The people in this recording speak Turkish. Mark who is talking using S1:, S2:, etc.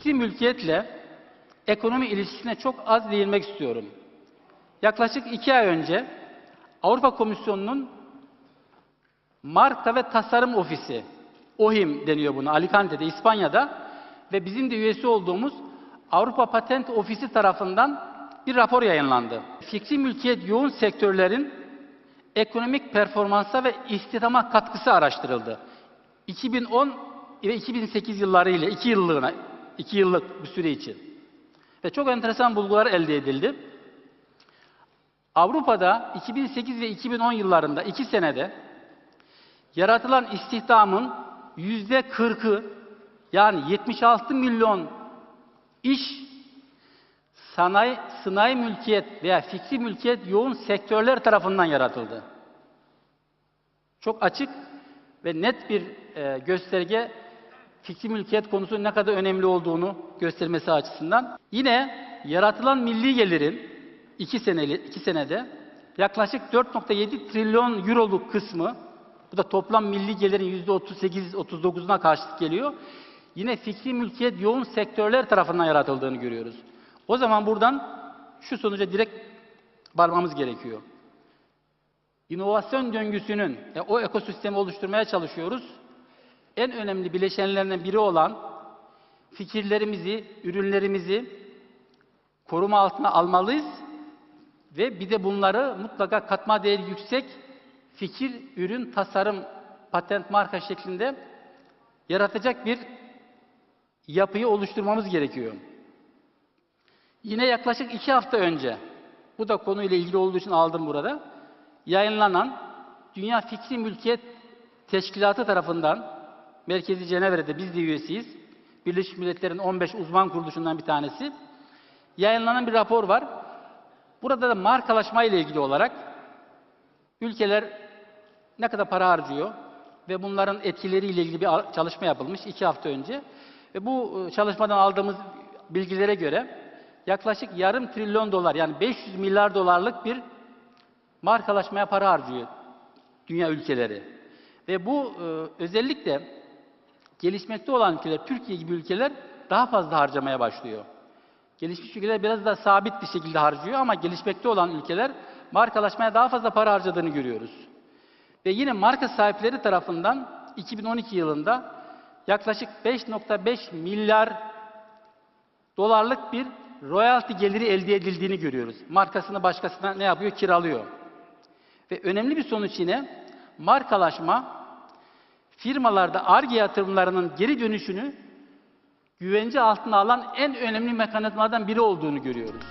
S1: fikri mülkiyetle ekonomi ilişkisine çok az değinmek istiyorum. Yaklaşık iki ay önce Avrupa Komisyonu'nun Marka ve Tasarım Ofisi, OHIM deniyor buna, Alicante'de, İspanya'da ve bizim de üyesi olduğumuz Avrupa Patent Ofisi tarafından bir rapor yayınlandı. Fikri mülkiyet yoğun sektörlerin ekonomik performansa ve istihdama katkısı araştırıldı. 2010 ve 2008 yılları ile 2 yıllığına, 2 yıllık bir süre için. Ve çok enteresan bulgular elde edildi. Avrupa'da 2008 ve 2010 yıllarında 2 senede yaratılan istihdamın yüzde 40'ı yani 76 milyon iş sanayi, sanayi mülkiyet veya fikri mülkiyet yoğun sektörler tarafından yaratıldı. Çok açık ve net bir e, gösterge fikri mülkiyet konusu ne kadar önemli olduğunu göstermesi açısından. Yine yaratılan milli gelirin iki, seneli, iki senede yaklaşık 4.7 trilyon euroluk kısmı, bu da toplam milli gelirin %38-39'una karşılık geliyor. Yine fikri mülkiyet yoğun sektörler tarafından yaratıldığını görüyoruz. O zaman buradan şu sonuca direkt varmamız gerekiyor. İnovasyon döngüsünün, e, o ekosistemi oluşturmaya çalışıyoruz. En önemli bileşenlerinden biri olan fikirlerimizi, ürünlerimizi koruma altına almalıyız ve bir de bunları mutlaka katma değeri yüksek fikir, ürün, tasarım, patent, marka şeklinde yaratacak bir yapıyı oluşturmamız gerekiyor. Yine yaklaşık iki hafta önce, bu da konuyla ilgili olduğu için aldım burada, yayınlanan Dünya Fikri Mülkiyet Teşkilatı tarafından, Merkezi Cenevre'de biz de üyesiyiz, Birleşmiş Milletler'in 15 uzman kuruluşundan bir tanesi, yayınlanan bir rapor var. Burada da markalaşma ile ilgili olarak ülkeler ne kadar para harcıyor ve bunların etkileriyle ilgili bir çalışma yapılmış iki hafta önce. Ve bu e, çalışmadan aldığımız bilgilere göre yaklaşık yarım trilyon dolar yani 500 milyar dolarlık bir markalaşmaya para harcıyor dünya ülkeleri. Ve bu e, özellikle gelişmekte olan ülkeler, Türkiye gibi ülkeler daha fazla harcamaya başlıyor. Gelişmiş ülkeler biraz daha sabit bir şekilde harcıyor ama gelişmekte olan ülkeler markalaşmaya daha fazla para harcadığını görüyoruz. Ve yine marka sahipleri tarafından 2012 yılında yaklaşık 5.5 milyar dolarlık bir royalty geliri elde edildiğini görüyoruz. Markasını başkasına ne yapıyor? Kiralıyor. Ve önemli bir sonuç yine markalaşma firmalarda ARGE yatırımlarının geri dönüşünü güvence altına alan en önemli mekanizmalardan biri olduğunu görüyoruz.